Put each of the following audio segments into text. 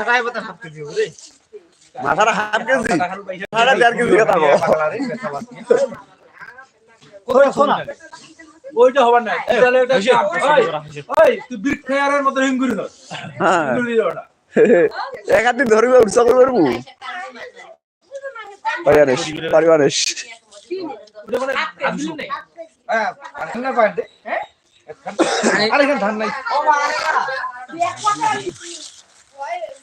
মাথাটা half KG মাথাটা দেড় কেজি কথা কও। কোথায় শোনা ওইটা হবার নাই। তাহলে ওটা ওই ওই তুই বিট খায়ারের মতো হিঙ্গুরি ধর হ্যাঁ। হিঙ্গুরি ওটা। এক হাত উৎসব করব পরিবারেশ মানে হ্যাঁ আরে ধান নাই টোটোয়াটা কাটি দিবি। কাটাই কি দিবি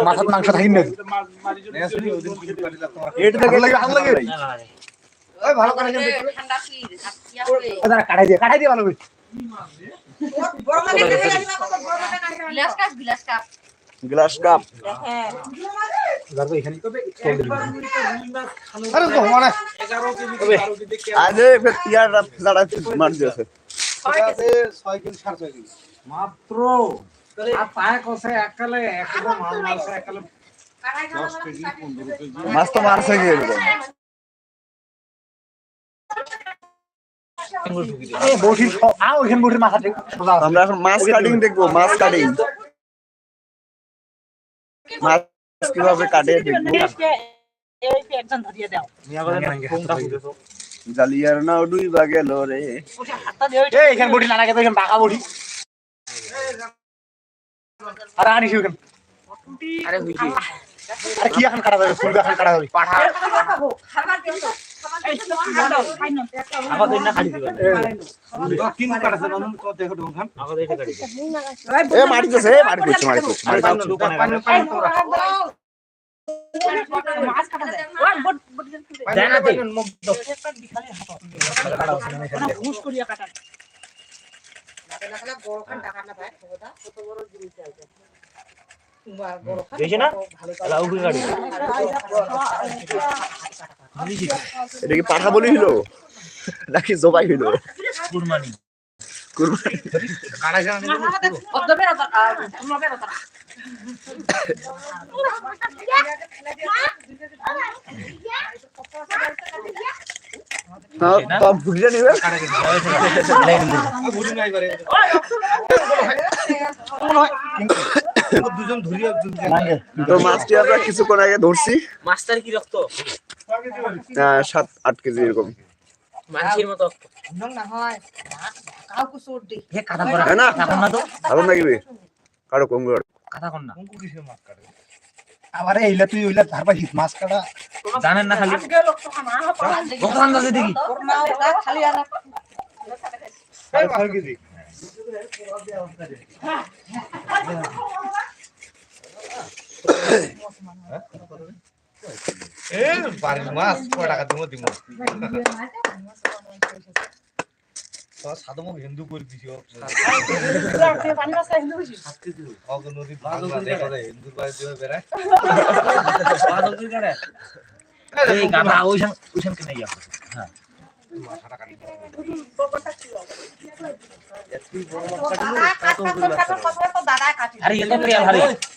মাথার মাংস থাকি না কাটাই দিয়ে কাটাই দিয়ে ভালো করে। গ্লাস কাপ হ্যাঁ। আরে মানে মার দিয়েছে। মাত্র মাছ তো মারছে কি। আমরা এখন মাছ কাটিং দেখব মাছ কাটিং মাছ কীভাবে কাটে দেখব। জালিয়ার নাও ডুই বা গেল রে। এখানে বটি না লাগে তো এখানে বাঁকা বটি আরে আনিস ওখানে। আরে হইছে আরে কি এখন কাটা যাবে ফুল এখন কাটা যাবে পাঠা খাবার দিও তো আমাদের না খালি দিবেন। কিন কাটাছে নন্দন কত দেখো দোকান এ মারি দিছে এ মারি দিছে মারি দিছে মারি দিছে। দোকানে পানি তোরা মাছ কাটা যায় বট বট কি এটা কি পাঠা বলি হলো নাকি জবাই হলো কুরবানি কুরবানি তো তো হ্যাঁ, তো তো মাছটি আমরা কিছুক্ষণ আগে ধরছি। মাস্টার কি রক্ত? আহ, সাত আট কেজি এরকম। মানুষের মতো হ্যাঁ। না। ভালো নাকি কারও কম করে আবার এইলা তুই ওইলা ধার পাইছিস মাছ কাটা। জানেন না খালি? আছে দেখি। খালি এ বাড়ির মাছ কয় টাকা দিব দিব। সাদমক হিন্দু করে দিছি নদী দেখা যায় হিন্দুর বাড়ি দিয়ে ইয়া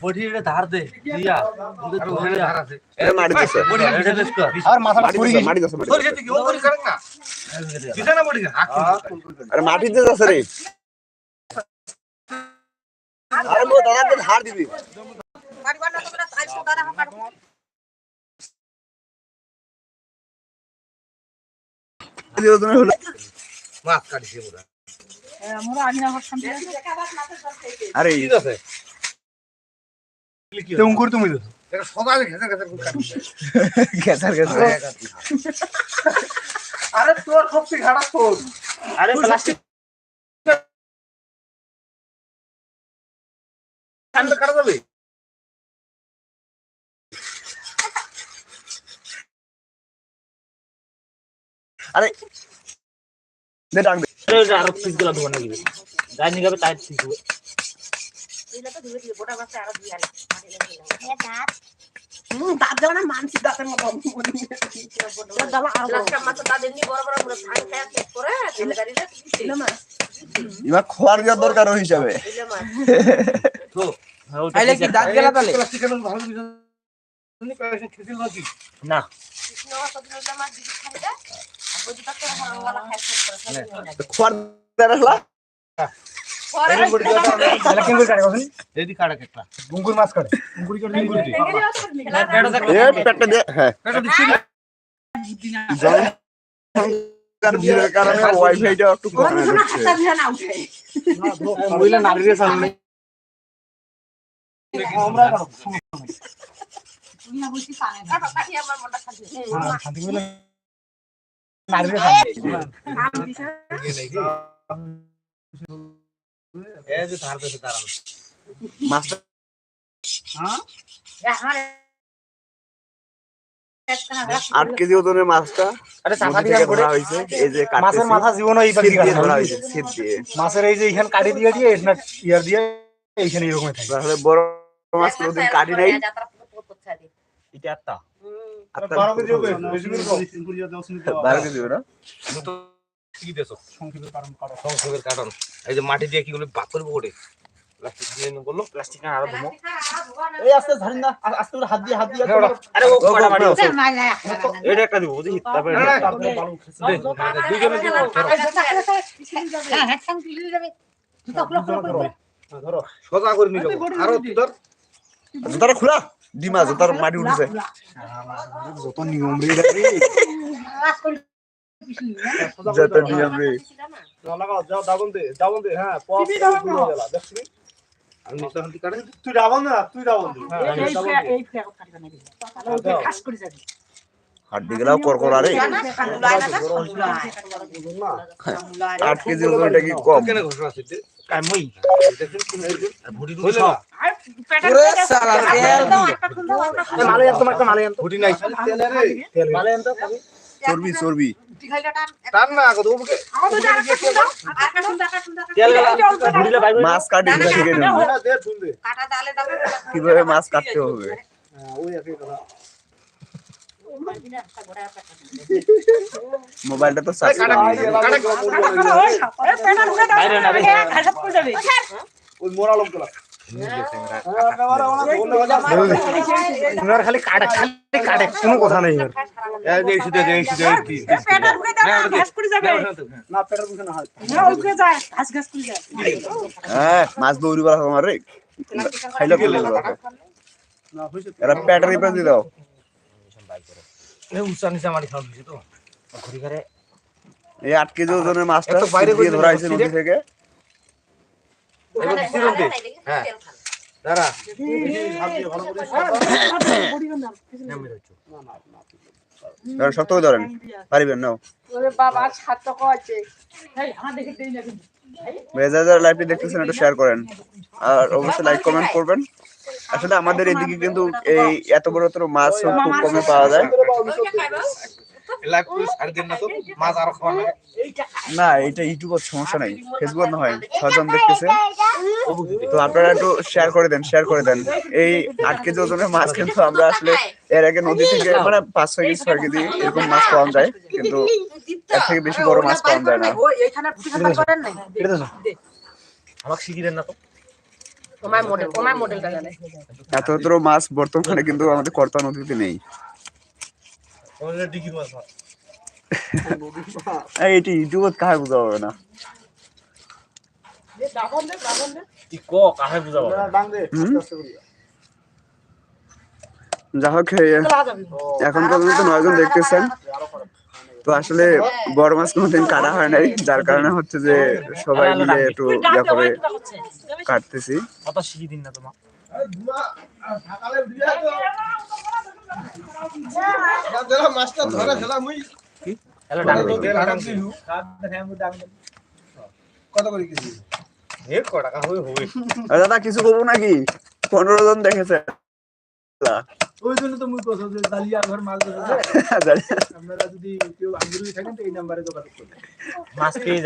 বডিটা ধার দে দিয়া। আর ওখানে ধার আছে। এ মারি দিছে। এটা বেশ আর মাথাটা মারি গেছে। মারি দিছে মারি তোর কি ও করে করে না? দিছে না বড়ি হাত আরে মাটি দিয়ে যাচ্ছে রে। আরে মো দাদাকে ধার দিবি বাড়ি বাড়ি তোমরা আইছো দাদা কাটবো দিও তুমি হলো মাছ কাটিছে পুরা আমরা আনি না হচ্ছেন আরে কি আছে। তে উঙ্কুর তুমি দিছো গেছার গেছার আরে তোর শক্তি খারাপ তোর আরে প্লাস্টিক। কাটা যাবে? আরে দে ডাক দে। আরও পিসগুলা ধোয়া নাকি? গাই নিগাবে তাই পিস এগুলো তো ধুয়ে দিয়ে গোটা বাচ্চা আরও দিয়ে আনি। দাঁত দেওয়া না মানসি দাঁতের মতো দিল এবার খোয়ার দেওয়ার দরকার ওই হিসাবে। দিলে কি দাঁত গেলা তাহলে? প্লাস্টিক কেন ভালো কিছু নি। নেয়। খোয়ার দেওয়ার হ্যাঁ কারণে ওয়াইফাইটা একটু মহিলা নারীর সামনে আমরা কাটো তুই না বলছিস পানে কাটো, কাটি। আমার মনটা খালি শান্তি মহিলা নারীর সামনে এই যে ধার দেশে দাঁড়ানো। মাছটা আট কেজি ওজনের মাছটা এই যে মাছের মাথা জীবন এই ছিপ দিয়ে মাছের এই যে এখানে কাটি দিয়ে দিয়ে এটা ইয়ার দিয়ে এইখানে এরকম থাকে। তাহলে বড় মাছ কোনোদিন কাটি নাই এটা আপনার বারো কেজি। বারো কেজি ওরা তো কি দেছো সংসদের কারণ এই যে মাটি দিয়ে কি গুলো বাক করব ওঠে প্লাস্টিক দিয়ে করল প্লাস্টিক আরও ধুমো এই আস্তে ধরেন না আস্তে করে হাত দিয়ে হাত দিয়ে আরে ও কটা মাটি আছে এটা একটা দিব বুঝি তারপরে না, না, বালু দুইজনে দিব হ্যাঁ হ্যাঁ খান দিলে যাবে করে হ্যাঁ, ধরো সোজা করে নিল আরও ধর জোতাটা খোলা ডিমা জোতার মাটি উঠেছে যত নিয়ম রে যত ডাবল দে হ্যাঁ তুই ডাবল না তুই দে। হ্যাঁ হাড্ডি গেলাও করকরা রে। আট কেজি ওজনটা কি কম? চর্বি চর্বি। মাছ কাটি কীভাবে মাছ কাটতে হবে হ্যাঁ ওই একই কথা মোবাইলটা তো ওই ঢুকে দাও বাইরে না রে। ঘাসত করে যাবে ওই মোরা লোক গেলা আপনার খালি কাটে খালি কাটে কোনো কথা নেই যে এসে দে এই এসে দে এই কি পেটা ঢুকে দাও ঘাস করে যাবে না পেটের মুখে না হয় করে হ্যাঁ মাছ দৌড়ি বলা তোমার রে খাইলে বলে এরা ব্যাটারি পে দিয়ে দাও। এই উঁচা নিচা মাটি খাওয়া দিছি তো। ঘুরি ঘরে এই আট কেজি ওজনের মাছটা বাইরে করে ধরা হয়েছে নদী থেকে। এবার সিরন দে হ্যাঁ। দাঁড়া। শক্ত করে ধরেন। পারিবেন নাও। ওরে বাবা ছাত্র আছে। এই আমার দেখে দেই না কিন্তু যারা যারা লাইভটি দেখতেছেন একটু শেয়ার করেন। আর অবশ্যই লাইক কমেন্ট করবেন। আসলে আমাদের এদিকে কিন্তু এই এত বড় বড় মাছ খুব কমে পাওয়া যায়। লাইক করে ছাড় দেন না তো মাছ আর খাওয়া না এটা ইউটিউবের সমস্যা নাই। ফেসবুক না হয় ছজন দেখতেছে। তো আপনারা একটু শেয়ার করে দেন শেয়ার করে দেন। এই আট কেজি ওজনের মাছ কিন্তু আমরা আসলে এর আগে নদী থেকে মানে পাঁচ ছয় কেজি ছয় কেজি এরকম মাছ পাওয়া যায় কিন্তু এর থেকে বেশি বড় মাছ পাওয়া যায় না। আমাকে শিখিয়ে দেন না তো। তোমার মডেল তোমার মডেলটা জানে। এত এত মাছ বর্তমানে কিন্তু আমাদের কর্তা নদীতে নেই। আমাদের ডিগি মাছ এই এটি ইউটিউবে কাহে বোঝা হবে না? কি ক কাহে বুঝাবো ডাং দে হুম? আস্তে করে যা হোক এখন পর্যন্ত নয়জন দেখতেছেন। তো আসলে বড় মাছ কোনোদিন কাটা হয় নাই যার কারণে হচ্ছে যে সবাই মিলে একটু ইয়া করে কাটতেছি। কত শিখিয়ে দিন না তোমার মাছটা ধরে মুই কত করে দাদা কিছু করব নাকি? পনেরো জন দেখেছে। ওই জন্য তো মুই কথা যে দালিয়া ঘর ধরে আপনারা যদি কেউ আগ্রহী থাকেন তো এই নাম্বারে যোগাযোগ করবেন। মাছ পেয়ে